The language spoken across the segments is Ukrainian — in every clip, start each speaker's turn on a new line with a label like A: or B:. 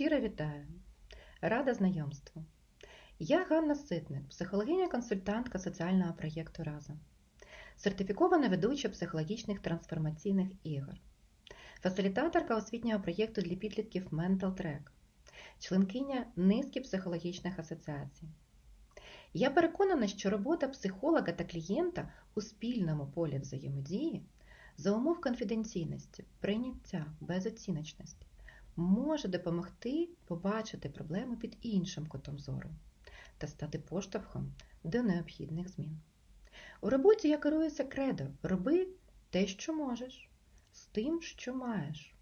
A: щиро вітаю! Рада знайомству. Я Ганна Ситник, психологиня-консультантка соціального проєкту Разом, сертифікована ведуча психологічних трансформаційних ігор, фасилітаторка освітнього проєкту для підлітків Mental Track, членкиня низки психологічних асоціацій. Я переконана, що робота психолога та клієнта у спільному полі взаємодії за умов конфіденційності, прийняття, безоціночності може допомогти побачити проблему під іншим кутом зору та стати поштовхом до необхідних змін. У роботі я керуюся кредо роби те, що можеш, з тим, що маєш,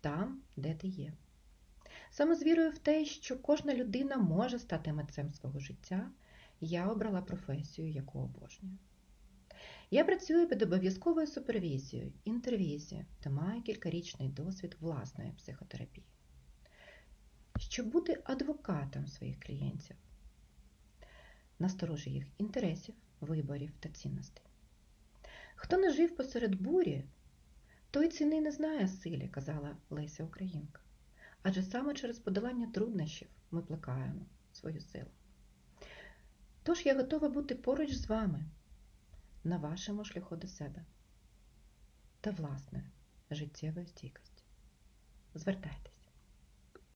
A: там, де ти є. Саме з вірою в те, що кожна людина може стати митцем свого життя, я обрала професію, яку обожнюю. Я працюю під обов'язковою супервізією, інтервізією та маю кількарічний досвід власної психотерапії. Щоб бути адвокатом своїх клієнтів, насторожі їх інтересів, виборів та цінностей. Хто не жив посеред бурі, той ціни не знає силі, казала Леся Українка. Адже саме через подолання труднощів ми плекаємо свою силу. Тож я готова бути поруч з вами на вашому шляху до себе та власної життєвої стійкості. Звертайтесь.